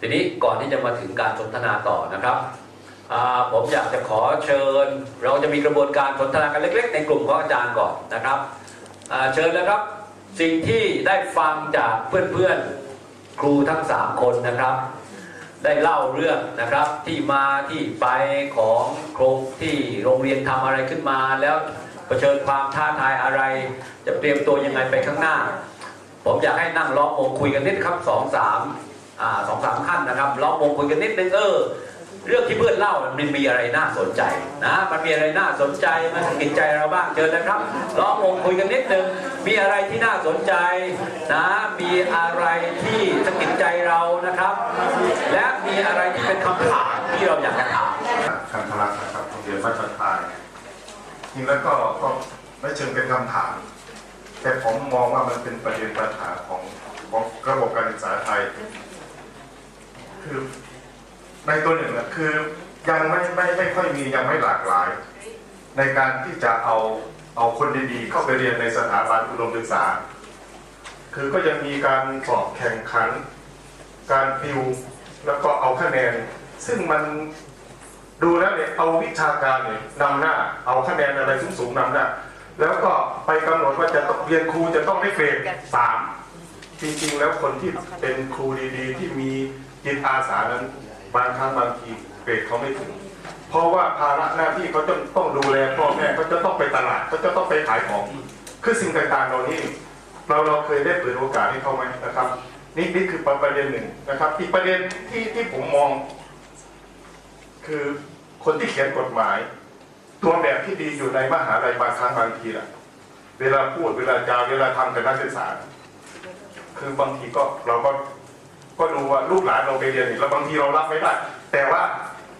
ทีนี้ก่อนที่จะมาถึงการสนทนาต่อนะครับผมอยากจะขอเชิญ เราจะมีกระบวนการสนทนากันเล็ก ๆ ในกลุ่มของอาจารย์ก่อนนะครับเชิญนะครับสิ่งที่ได้ฟังจากเพื่อนๆครูทั้งสามคนนะครับ ได้เล่าเรื่องนะครับที่มาที่ไปของโครงที่โรงเรียนทำอะไรขึ้นมา แล้วเผชิญความท้าทายอะไร จะเตรียมตัวยังไงไปข้างหน้า ผมอยากให้นั่งล้อมวงคุยกันนิดครับสองสาม สองสามขั้นนะครับล้อมวงคุยกันนิดนึงเออเรื่องที่เพื่อนเล่ามันมีอะไรน่าสนใจนะมันมีอะไรน่าสนใจมันสะกิดใจเราบ้างเชิญนะครับล้อมวงคุยกันนิดนึงมีอะไรที่น่าสนใจนะมีอะไรที่สะกิดใจเรานะครับ และมีอะไรที่เป็นคำถามที่เราอยากจะถามคันธลักนะครับโรงเรียนวัดจันทายจริงแล้วก็ก็ไม่เชิงเป็นคำถาม แต่ผมมองว่ามันเป็นประเด็นปัญหาของของระบบการศึกษาไทย คือในตัวหนึ่งนะคือยังไม่ไม่ไม่ค่อยมียังไม่หลากหลาย ในการที่จะเอาเอาคนดีๆเข้าไปเรียนในสถาบันอุดมศึกษา คือก็ยังมีการสอบแข่งขัน การฟิวแล้วก็เอาคะแนน ซึ่งมันดูแล้วเนี่ยเอาวิชาการเนี่ยนำหน้า เอาคะแนนอะไรสูงๆนำหน้า แล้วก็ไปกำหนดว่าจะต้องเรียนครูจะต้องได้เกรดสามจริงๆแล้วคนที่เป็นครูดีๆ ที่มี จิตอาสานั้นบางครั้งบางทีเกรดเขาไม่ถึง เพราะว่าภาระหน้าที่เขาจะต้องดูแลพ่อแม่เขาจะต้องไปตลาดเขาจะต้องไปขายของคือสิ่งต่างๆเหล่านี้เราเราเคยได้เปิดโอกาสให้เขาไหมนะครับ นี่นี่คือประเด็นหนึ่งนะครับ อีกประเด็นที่ที่ผมมอง คือคนที่เขียนกฎหมาย ตัวแบบที่ดีอยู่ในมหาลัยบางครั้งบางทีล่ะ เวลาพูดเวลาจาเวลาทำกับนักศึกษา คือบางทีก็เราก็ ก็ดูว่าลูกหลานเราไปเรียนนี่แล้วบางทีเรารับไม่ได้แต่ว่า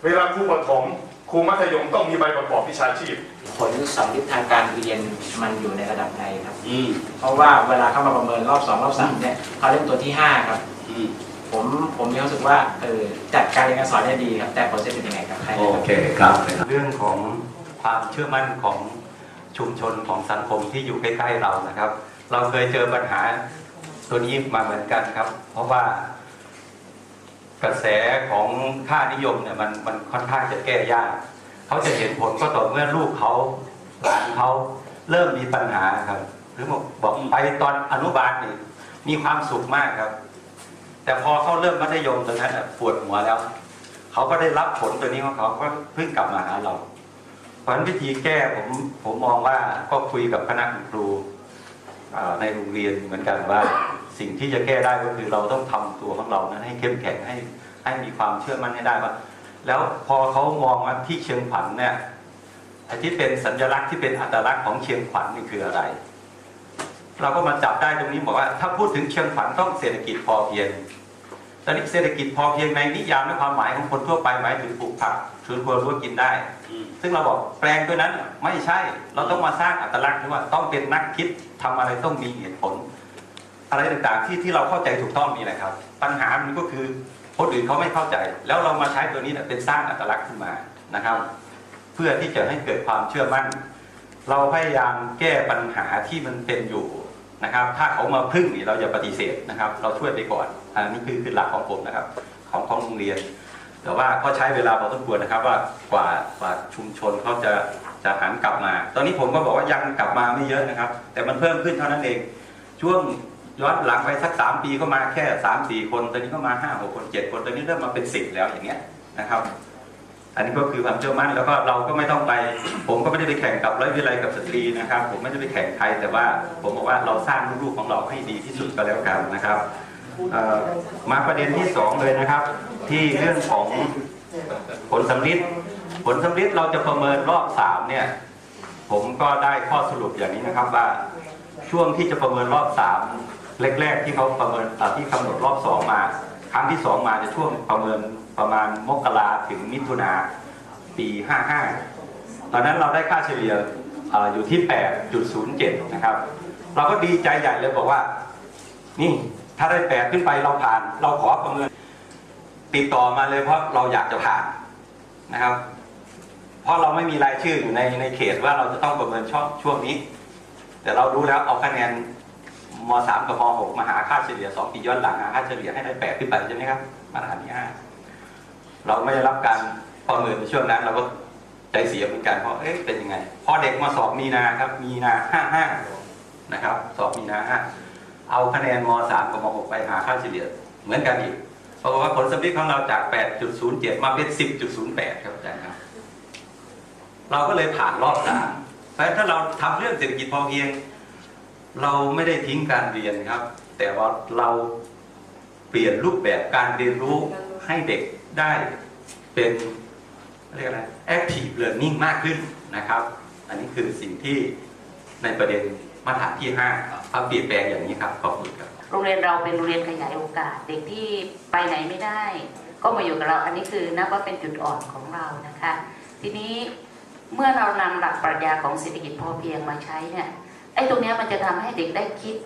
เวลาครูประถมครูมัธยมต้องมีใบประกอบวิชาชีพ ผลสำลิดทางการเรียนมันอยู่ในระดับใดครับ อืมเพราะว่าเวลาเข้ามาประเมินรอบสองรอบสามเนี่ยเขาเล่นตัวที่ห้าครับ อืมผมผมมีความรู้สึกว่าเออจัดการเรียนการสอนได้ดีครับ แต่ผลจะเป็นยังไงครับใครโอเคครับ เรื่องของความเชื่อมั่นของชุมชนของสังคมที่อยู่ใกล้ๆเรานะครับ เราเคยเจอปัญหาตัวนี้มาเหมือนกันครับ เพราะว่า กระแสของค่านิยมเนี่ยมันมันค่อนข้างจะแก้ยากเขาจะเห็นผลก็ต่อเมื่อลูกเขาหลานเขาเริ่มมีปัญหาครับ หรือบอกไปตอนอนุบาลนี่มีความสุขมากครับ แต่พอเขาเริ่มมัธยมตอนนั้นปวดหัวแล้วเขาก็ได้รับผลตัวนี้ของเขาก็เพิ่งกลับมาหาเราเพราะฉะนั้นวิธีแก้ผมผมมองว่าก็คุยกับคณะครูในโรงเรียนเหมือนกันว่า สิ่งที่จะแก้ได้ก็คือเราต้องทำตัวของเรานั้นให้เข้มแข็งให้ให้มีความเชื่อมั่นให้ได้ว่า แล้วพอเขามองว่าที่เชียงขวัญเนี่ยไอ้ที่เป็นสัญลักษณ์ที่เป็นอัตลักษณ์ของเชียงขวัญนี่คืออะไร เราก็มาจับได้ตรงนี้บอกว่า ถ้าพูดถึงเชียงขวัญต้องเศรษฐกิจพอเพียงตอนนี้เศรษฐกิจพอเพียงในนิยามและความหมายของคนทั่วไปหมายถึงปลูกผักสวนครัวรั้กินได้ ซึ่งเราบอกแปลงตัวนั้นไม่ใช่ เราต้องมาสร้างอัตลักษณ์ที่ว่าต้องเป็นนักคิดทำอะไรต้องมีเหตุผล อะไรต่างๆที่ที่เราเข้าใจถูกต้องนี่แหละครับ ปัญหามันก็คือคนอื่นเขาไม่เข้าใจ แล้วเรามาใช้ตัวนี้เนี่ยเป็นสร้างอัตลักษณ์ขึ้นมานะครับ เพื่อที่จะให้เกิดความเชื่อมั่น เราพยายามแก้ปัญหาที่มันเป็นอยู่นะครับ ถ้าเขามาพึ่งนี่เราอย่าปฏิเสธนะครับ เราช่วยไปก่อนอันนี้คือคือหลักของผมนะครับ ของของโรงเรียน แต่ว่าก็ใช้เวลาพอสมควรนะครับว่ากว่ากว่าชุมชนเขาจะจะหันกลับมา ตอนนี้ผมก็บอกว่ายังกลับมาไม่เยอะนะครับ แต่มันเพิ่มขึ้นเท่านั้นเองช่วง ย้อนหลังไปสักสามปีก็มาแค่สามสี่คน ตอนนี้ก็มาห้าหกคนเจ็ดคน ตอนนี้เริ่มมาเป็นสิบแล้วอย่างเงี้ยนะครับ อันนี้ก็คือความเชื่อมั่นแล้วก็เราก็ไม่ต้องไป ผมก็ไม่ได้ไปแข่งกับร้อยวิไลกับสตรีนะครับ ผมไม่ได้ไปแข่งใครแต่ว่าผมบอกว่าเราสร้างลูกๆของเราให้ดีที่สุดก็แล้วกันนะครับมาประเด็นที่สองเลยนะครับ ที่เรื่องของผลสำลิดผลสำลิดเราจะประเมินรอบสามเนี่ย ผมก็ได้ข้อสรุปอย่างนี้นะครับว่าช่วงที่จะประเมินรอบสาม แรกๆที่เขาประเมินที่กำหนดรอบสองมา ครั้งที่สองมาจะช่วงประเมินประมาณมกราถึงมิถุนาปี 55 ตอนนั้นเราได้ค่าเฉลี่ยออยู่ที่ 8.07 นะครับ เราก็ดีใจใหญ่เลยบอกว่า นี่ถ้าได้ 8 ขึ้นไปเราผ่าน เราขอประเมินติดต่อมาเลยเพราะเราอยากจะผ่านนะครับ เพราะเราไม่มีรายชื่ออยู่ในในเขตว่าเราจะต้องประเมินช่วงช่วงนี้ แต่เรารู้แล้วเอาคะแนน มสามกับมหกมาหาค่าเฉลี่ยสองปีย้อนหลังหาค่าเฉลี่ยให้ได้แปดขึ้นไปใช่ไหมครับมาตรฐานที่ห้าเราไม่ได้รับการประเมินในช่วงนั้นเราก็ใจเสียเหมือนกันเพราะเอ๊ะเป็นยังไงพอเด็กมาสอบมีนาครับ มีนาห้าห้านะครับ สอบมีนาห้าเอาคะแนนมสามกับมหกไปหาค่าเฉลี่ยเหมือนกันอีกปรากฏว่าผลสำลิดของเราจาก 8.07 มาเป็น 10.08 ครับอาจารย์ครับ เราก็เลยผ่านรอบสามเพราะถ้าเราทำเรื่องเศรษฐกิจพอเพียง เราไม่ได้ทิ้งการเรียนครับ แต่ว่าเราเปลี่ยนรูปแบบการเรียนรู้ให้เด็กได้เป็นเรียกอะไร active learning มากขึ้นนะครับ อันนี้คือสิ่งที่ในประเด็นมาตรฐานที่5เอาเปลี่ยนแปลงอย่างนี้ครับ ขอบคุณครับ โรงเรียนเราเป็นโรงเรียนขยายโอกาส เด็กที่ไปไหนไม่ได้ ก็มาอยู่กับเรา อันนี้คือนับว่าเป็นจุดอ่อนของเรานะคะ ทีนี้เมื่อเรานำหลักปรัชญาของเศรษฐกิจพอเพียงมาใช้เนี่ย อ้ตรงนี้มันจะทำให้เด็กได้คิด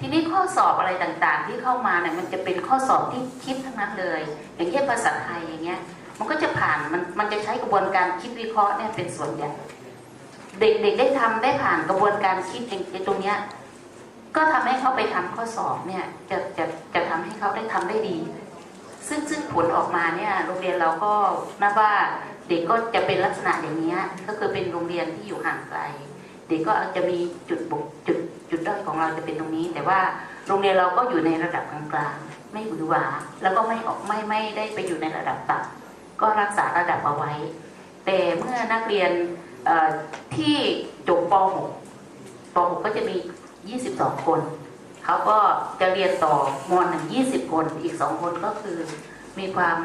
ทีนี้ข้อสอบอะไรต่างๆ ที่เข้ามาเนี่ยมันจะเป็นข้อสอบที่คิดทั้งนั้นเลย อย่างเช่นภาษาไทยอย่างเงี้ย มันก็จะผ่านมันมันจะใช้กระบวนการคิดวิเคราะห์เนี่ยเป็นส่วนใหญ่เด็กๆได้ทำได้ผ่านกระบวนการคิดในตรงเนี้ยก็ทำให้เขาไปทำข้อสอบเนี่ยจะจะจะทำให้เขาได้ทำได้ดี ซึ่งซึ่งผลออกมาเนี่ยโรงเรียนเราก็นับว่าเด็กก็จะเป็นลักษณะอย่างนี้ยก็คือเป็นโรงเรียนที่อยู่ห่างไกล เด็กก็จะมีจุดบกจุดจุดด้อยของเราจะเป็นตรงนี้ แต่ว่าโรงเรียนเราก็อยู่ในระดับกลางๆไม่หวือหวาแล้วก็ไม่ออกไม่ไม่ได้ไปอยู่ในระดับต่ำก็รักษาระดับเอาไว้ แต่เมื่อนักเรียนที่จบป .6 ป .6 ก็จะมี 22 คนเขาก็จะเรียนต่อม .1 20คนอีก2คนก็คือมีความ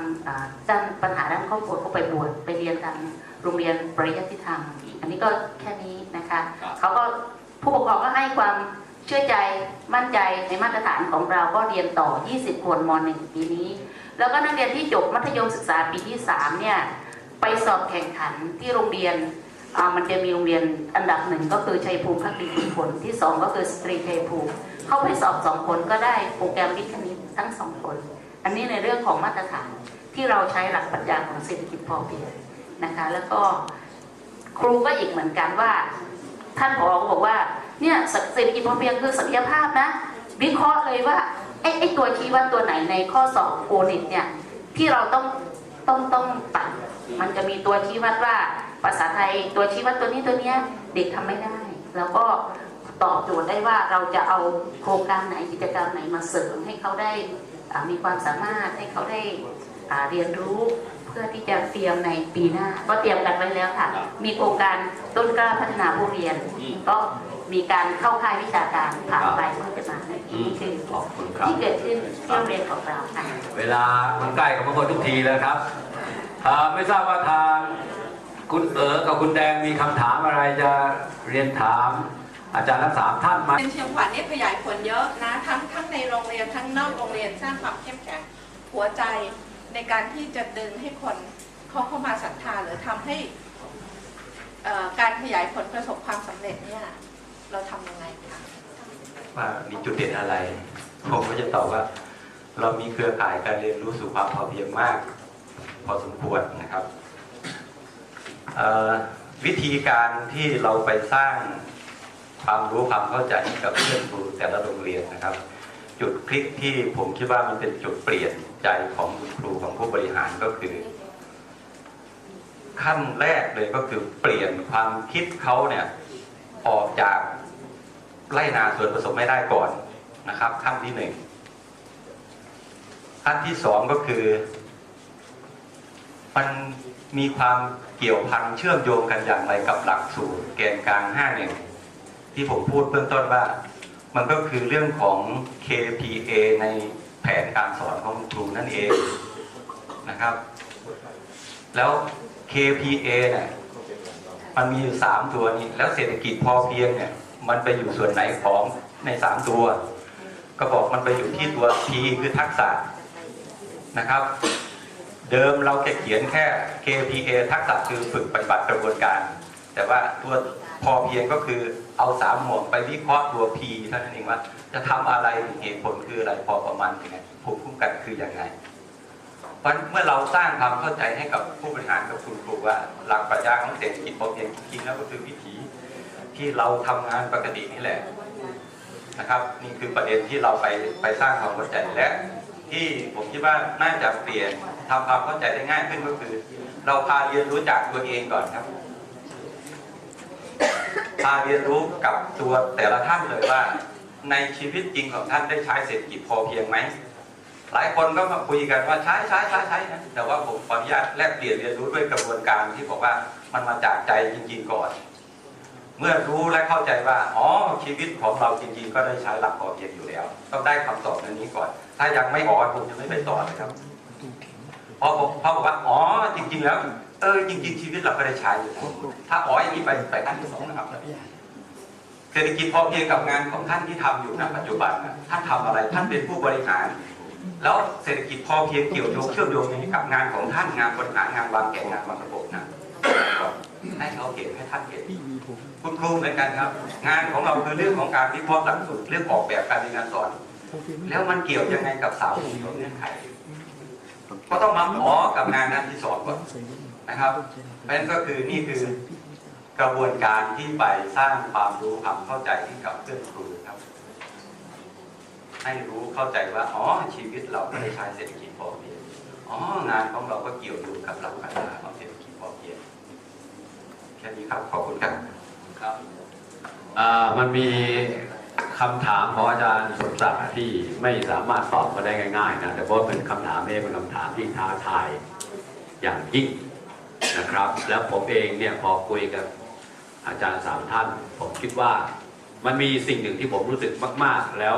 ด้านปัญหาด้านครอบครัวก็ไปบวชไปเรียนทาง โรงเรียนปริยัติธรรม อันนี้ก็แค่นี้นะคะครับเขาก็ผู้ปกครองก็ให้ความเชื่อใจมั่นใจในมาตรฐานของเราก็เรียนต่อ 20 คนม .1 ปีนี้ แล้วก็นักเรียนที่จบมัธยมศึกษาปีที่ 3 เนี่ย ไปสอบแข่งขันที่โรงเรียนอ่ามันจะมีโรงเรียนอันดับหนึ่งก็คือชัยภูมิพักดีผลที่สองก็คือสตรีชัยภูมิเข้าไปสอบสองคนก็ได้โปรแกรมวิทย์คณิตทั้งสองคน อันนี้ในเรื่องของมาตรฐานที่เราใช้หลักปรัชญาของเศรษฐกิจพอเพียง นะคะ แล้วก็ครูก็อีกเหมือนกันว่า ท่านผอก็บอกว่าเนี่ยเศรษฐกิจพอเพียงคือศักยภาพนะ วิเคราะห์เลยว่าไอ้ไอ้ตัวชี้วัดตัวไหนในข้อสอบโอนิตเนี่ยที่เราต้องต้องต้องตัดมันจะมีตัวชี้วัดว่าภาษาไทยตัวชี้วัดตัวนี้ตัวเนี้ยเด็กทำไม่ได้ แล้วก็ตอบโจทย์ได้ว่าเราจะเอาโครงการไหนกิจกรรมไหนมาเสริมให้เขาได้มีความสามารถให้เขาได้ เรียนรู้เพื่อที่จะเตรียมในปีหน้า ก็เตรียมกันไว้แล้วค่ะ มีโครงการต้นกล้าพัฒนาผู้เรียนอืมก็มีการเข้าค่ายวิชาการผ่านไปเพื่อจะมาในอืมนี่คือขอบคุณครับที่เกิดขึ้นที่โรงเรียนของเราค่ะเวลามันใกล้กับพวกคนทุกทีแล้วครับอ่าไม่ทราบว่าทางคุณเอ๋อกับคุณแดงมีคำถามอะไรจะเรียนถามอาจารย์ทั้งสามท่านไหมาเป็นเชียงขวัญเนี่ยขยายผลเยอะนะทั้งทั้งในโรงเรียนทั้งนอกโรงเรียนสร้างความเข้มแข็งหัวใจ ในการที่จะดึงให้คนเขาเข้ามาศรัทธาหรือทำให้การขยายผลประสบความสำเร็จเนี่ยเราทำยังไงคะว่ามีจุดเด่นอะไร ผมก็จะตอบว่า เรามีเครือข่ายการเรียนรู้สู่ความพอเพียงมาก พอสมควรนะครับวิธีการที่เราไปสร้างความรู้ความเข้าใจให้กับเพื่อนครูแต่ละโรงเรียนนะครับ จุดคลิกที่ผมคิดว่ามันเป็นจุดเปลี่ยนใจของคุณครูของผู้บริหารก็คือ ขั้นแรกเลยก็คือเปลี่ยนความคิดเขาเนี่ยออกจากไล่นาส่วนผสมไม่ได้ก่อนนะครับ ขั้นที่หนึ่งขั้นที่สองก็คือ มันมีความเกี่ยวพันเชื่อมโยงกันอย่างไรกับหลักสูตรแกนกลางห้าหนึ่งที่ผมพูดเบื้องต้นว่า มันก็คือเรื่องของ KPA ในแผนการสอนของครูนั่นเองนะครับ แล้ว KPA เนี่ยมันมีอยู่สามตัวนี้ แล้วเศรษฐกิจพอเพียงเนี่ย มันไปอยู่ส่วนไหนของในสามตัว ก็บอกมันไปอยู่ที่ตัว P คือทักษะนะครับ เดิมเราแค่เขียนแค่ KPA ทักษะคือฝึกปฏิบัติกระบวนการ แต่ว่าตัว พอเพียงก็คือเอาสามหมวดไปวิเคราะห์ตัว P เท่านั้นเองว่า จะทำอะไรเหตุผลคืออะไรพอประมาณยังไงภูมิคุ้มกันคือยังไง เพราะเมื่อเราสร้างความเข้าใจให้กับผู้บริหารกับคุณครูว่า หลักปรัชญาของเศรษฐกิจพอเพียงจริงแล้วก็คือวิถีที่เราทำงานปกตินี่แหละนะครับ นี่คือประเด็นที่เราไปไปสร้างความเข้าใจและที่ผมคิดว่าน่าจะเปลี่ยนทำความเข้าใจได้ง่ายขึ้นก็คือ เราพาเรียนรู้จากตัวเองก่อนครับ พาเรียนรู้กับตัวแต่ละท่านเลยว่า ในชีวิตจริงของท่านได้ใช้เศรษฐกิจพอเพียงไหมหลายคนก็มาคุยกันว่าใช้ใช้ใช้ใช้นะแต่ว่าผมขออนุญาตแลกเปลี่ยนเรียนรู้ด้วยกระบวนการที่บอกว่ามันมาจากใจจริง ๆ ก่อน เมื่อรู้และเข้าใจว่าอ๋อชีวิตของเราจริง ๆ ก็ได้ใช้หลักพอเพียงอยู่แล้ว ต้องได้คำตอบในนี้ก่อน ถ้ายังไม่อ๋อผมจะไม่ไปต่อนะครับเพราะผมพราะบอกว่าอ๋อจริง ๆ แล้ว เออจริงๆชีวิตเราก็ได้ใช้อยู่แล้วถ้าอ๋ออย่างนี้ไปไปขั้นที่สองนะครับเศรษฐกิจพอเพียงกับงานของท่านที่ทำอยู่ณปัจจุบันนะท่านทำอะไรท่านเป็นผู้บริหาร แล้วเศรษฐกิจพอเพียงเกี่ยวโยงเชื่อมโยงยังไงกับงานของท่านงานบริหารงานวางแผนงานวางระบบนะให้เขาเห็นให้ท่านเห็นคุณครูเหมือนกันครับ งานของเราคือเรื่องของการวิเคราะห์หลักสูตรเรื่องออกแบบการเรียนการสอน แล้วมันเกี่ยวยังไงกับสาวผู้ของเงื่อนไขก็ต้องมาขอกับงานนั้นที่สอนก่อน นะครับนั้นก็คือนี่คือกระบวนการที่ไปสร้างความรู้ความเข้าใจให้กับเพื่อนครูครับ ให้รู้เข้าใจว่าอ๋อชีวิตเราไม่ได้ใช้เศรษฐกิจพอเพียงอ๋องานของเราก็เกี่ยวโยงกับหลักปัญญาของเศรษฐกิจพอเพียงแค่นี้ครับขอบคุณครับครับมันมีคำถามของอาจารย์สมศักดิ์ที่ไม่สามารถตอบมาได้ง่ายๆนะแต่เพราะเป็นคำถามนี้เป็นคำถามที่ท้าทายอย่างยิ่ง นะครับ แล้วผมเองเนี่ยพอคุยกับอาจารย์สามท่าน ผมคิดว่ามันมีสิ่งหนึ่งที่ผมรู้สึกมาก ๆ แล้ว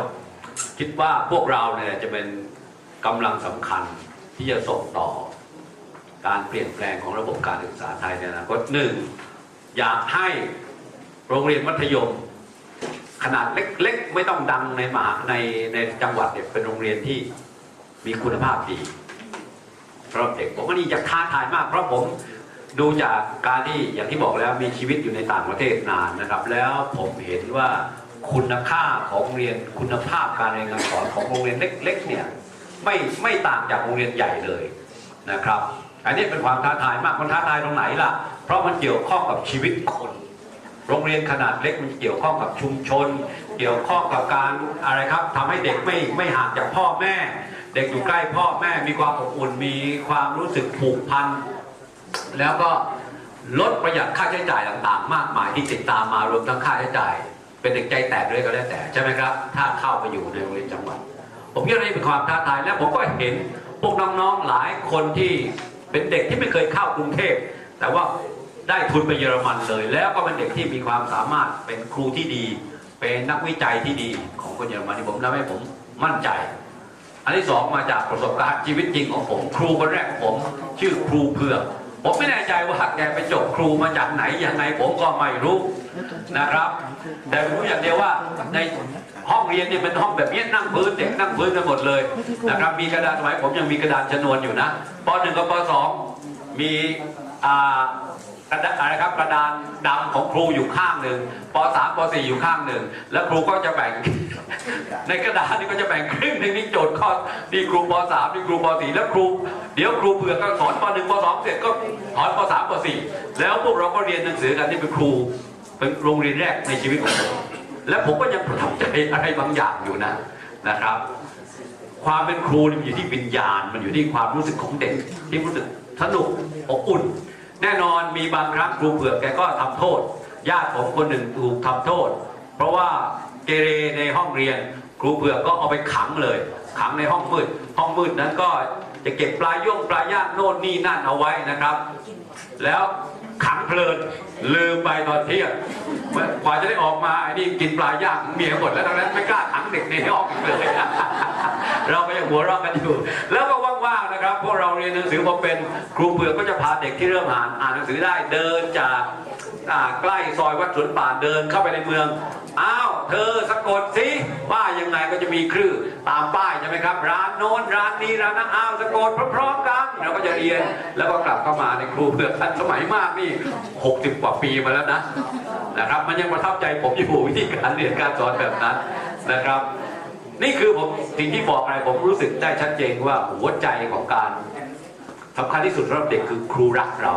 คิดว่าพวกเราเนี่ยจะเป็นกำลังสำคัญที่จะส่งต่อ การเปลี่ยนแปลงของระบบการศึกษาไทยในอนาคตหนึ่งอยากให้โรงเรียนมัธยม ขนาดเล็ก ๆ ไม่ต้องดังในมหาในในจังหวัดเนี่ยเป็นโรงเรียนที่มีคุณภาพดีสำหรับเด็กผมว่านี่อยากท้าทายมาก เพราะผม ดูจากการที่อย่างที่บอกแล้วมีชีวิตอยู่ในต่างประเทศนานนะครับ แล้วผมเห็นว่าคุณค่าของโรงเรียนคุณภาพการเรียนการสอนของโรงเรียนเล็ก ๆ เนี่ยไม่ไม่ต่างจากโรงเรียนใหญ่เลยนะครับ อันนี้เป็นความท้าทายมากมันท้าทายตรงไหนล่ะ เพราะมันเกี่ยวข้องกับชีวิตคน โรงเรียนขนาดเล็กมันเกี่ยวข้องกับชุมชน เกี่ยวข้องกับการอะไรครับทำให้เด็กไม่ไม่ห่างจากพ่อแม่ เด็กอยู่ใกล้พ่อแม่มีความอบอุ่นมีความรู้สึกผูกพัน แล้วก็ลดประหยัดค่าใช้จ่ายต่างๆ มากมายที่ติดตามมารวมทั้งค่าใช้จ่าย เป็นเด็กใจแตกด้วยก็แล้วแต่ใช่ไหมครับ ถ้าเข้าไปอยู่ในโรงเรียนจังหวัด ผมคิดว่านี่เป็นความท้าทายและผมก็เห็นพวกน้องๆหลายคนที่เป็นเด็กที่ไม่เคยเข้ากรุงเทพแต่ว่าได้ทุนไปเยอรมันเลย แล้วก็เป็นเด็กที่มีความสามารถเป็นครูที่ดี เป็นนักวิจัยที่ดีของคนเยอรมันที่ผมทำให้ผมมั่นใจ อันที่สองมาจากประสบการณ์ชีวิตจริงของผม ครูคนแรกของผม ชื่อครูเผือก ผมไม่แน่ใจว่าแกไปจบครูมาจากไหนยังไงผมก็ไม่รู้นะครับ แต่รู้อย่างเดียวว่าในห้องเรียนเนี่ยเป็นห้องแบบนี้นั่งพื้นเด็กนั่งพื้นกันหมดเลยนะครับมีกระดานสมัยผมยังมีกระดานชนวนอยู่นะปหนึ่งกับปสองมีอ่า กระดานอะไรครับกระดานดำของครูอยู่ข้างหนึ่งปสามปสี่อยู่ข้างหนึ่งแล้วครูก็จะแบ่ง ในกระดาษนี่ก็จะแบ่งครึ่งหนึ่งนี่โจทย์ข้อนี่ครูป .3 นี่ครูป .4 แล้วครู เดี๋ยวครูเผื่อก็สอนป .1 ป .2 เสร็จก็สอนป .3 ป .4 แล้วพวกเราก็เรียนหนังสือกันที่เป็นครูเป็นโรงเรียนแรกในชีวิตของผมและผมก็ยังประทับใจอะไรบางอย่างอยู่นะนะครับ ความเป็นครูมันอยู่ที่วิญญาณมันอยู่ที่ความรู้สึกของเด็กที่รู้สึกสนุกอบอุ่น แน่นอนมีบางครั้งครูเผือกแกก็ทำโทษ ญาติผมคนหนึ่งถูกทำโทษ เพราะว่าเกเรในห้องเรียน ครูเผือกก็เอาไปขังเลย ขังในห้องมืด ห้องมืดนั้นก็จะเก็บปลาย่งปลาย่างโน่นนี่นั่นเอาไว้นะครับ แล้วขังเพลินลืมไปตอนเที่ยงกว่าจะได้ออกมาไอ้นี่กินปลาย่างเมียหมดแล้วดังนั้นไม่กล้าขังเด็กในห้องเลย เราก็ยังหัวเราะกันอยู่ แล้วก็ว่างๆน พวกเราเรียนหนังสือพอเป็นครูเผือกก็จะพาเด็กที่เริ่มอ่านอ่านหนังสือได้เดินจากใกล้ซอยวัดสวนป่าเดินเข้าไปในเมืองอ้าวเธอสะกดสิว่ายังไงก็จะมีคลื่ตามป้ายใช่ไหมครับ ร้านโน้นร้านนี้ร้านนั้นอ้าวสะกดพร้อมๆกันเราก็จะเรียนแล้วก็กลับเข้ามาในครูเผือกทันสมัยมากนี่ 60 กว่าปีมาแล้วนะนะครับ มันยังประทับใจผมอยู่วิธีการเรียนการสอนแบบนั้นนะครับ นี่คือผมสิ่งที่บอกอะไรผมรู้สึกได้ชัดเจนว่าหัวใจของการสำคัญที่สุดสำหรับเด็กคือครูรักเรา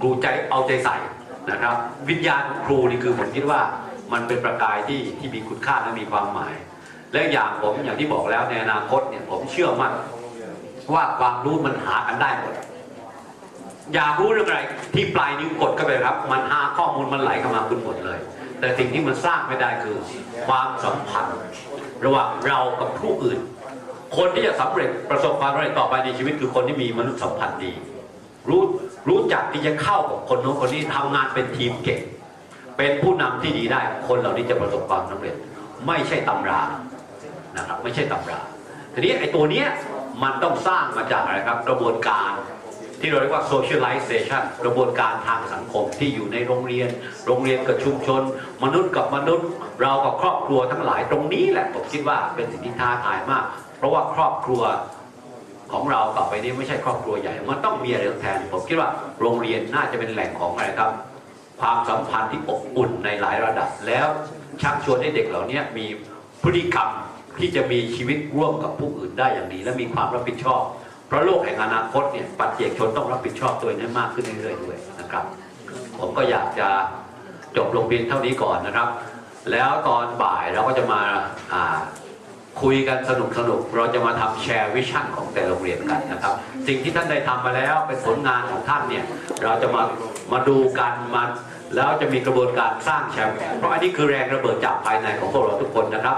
ครูใจเอาใจใส่นะครับ วิญญาณของครูนี่คือผมคิดว่ามันเป็นประกายที่ที่มีคุณค่าและมีความหมาย และอย่างผมอย่างที่บอกแล้วในอนาคตเนี่ยผมเชื่อมั่นว่าความรู้มันหากันได้หมดอยากรู้เรื่องอะไรที่ปลายนิ้วกดเข้าไปครับ มันหาข้อมูลมันไหลเข้ามาคุณหมดเลย แต่สิ่งที่มันสร้างไม่ได้คือความสัมพันธ์ระหว่างเรากับผู้อื่น คนที่จะสำเร็จประสบความสำเร็จต่อไปในชีวิตคือคนที่มีมนุษยสัมพันธ์ดี รู้รู้จักที่จะเข้ากับคนโน้นคนนี้ทำงานเป็นทีมเก่ง เป็นผู้นำที่ดีได้ คนเหล่านี้จะประสบความสำเร็จ ไม่ใช่ตำรานะครับ ไม่ใช่ตำรา ทีนี้ไอ้ตัวเนี้ยมันต้องสร้างมาจากอะไรครับ กระบวนการ ที่เราเรียกว่า socialization กระบวนการทางสังคมที่อยู่ในโรงเรียน โรงเรียนกับชุมชน มนุษย์กับมนุษย์ เรากับครอบครัวทั้งหลายตรงนี้แหละผมคิดว่าเป็นสิ่งที่ท้าทายมาก เพราะว่าครอบครัวของเราต่อไปนี้ไม่ใช่ครอบครัวใหญ่ มันต้องมีอะไรแทน ผมคิดว่าโรงเรียนน่าจะเป็นแหล่งของอะไรครับ ความสัมพันธ์ที่อบอุ่นในหลายระดับ แล้วชักชวนให้เด็กเหล่านี้มีพฤติกรรมที่จะมีชีวิตร่วมกับผู้อื่นได้อย่างดี และมีความรับผิดชอบ ราะโลกแห่งอนาคตเนี่ยปัจเจกชนต้องรับผิดชอบตัวเองให้มากขึ้นเรื่อยๆด้วยนะครับ ผมก็อยากจะจบลงเพียงเท่านี้ก่อนนะครับ แล้วตอนบ่ายเราก็จะมาคุยกันสนุกสนุกๆเราจะมาทำแชร์วิชั่นของแต่ละโรงเรียนกันนะครับ สิ่งที่ท่านได้ทำมาแล้วเป็นผลงานของท่านเนี่ยเราจะมามาดูกันมาแล้วจะมีกระบวนการสร้างแชมป์เพราะอันนี้คือแรงระเบิดจากภายในของพวกเราทุกคนนะครับ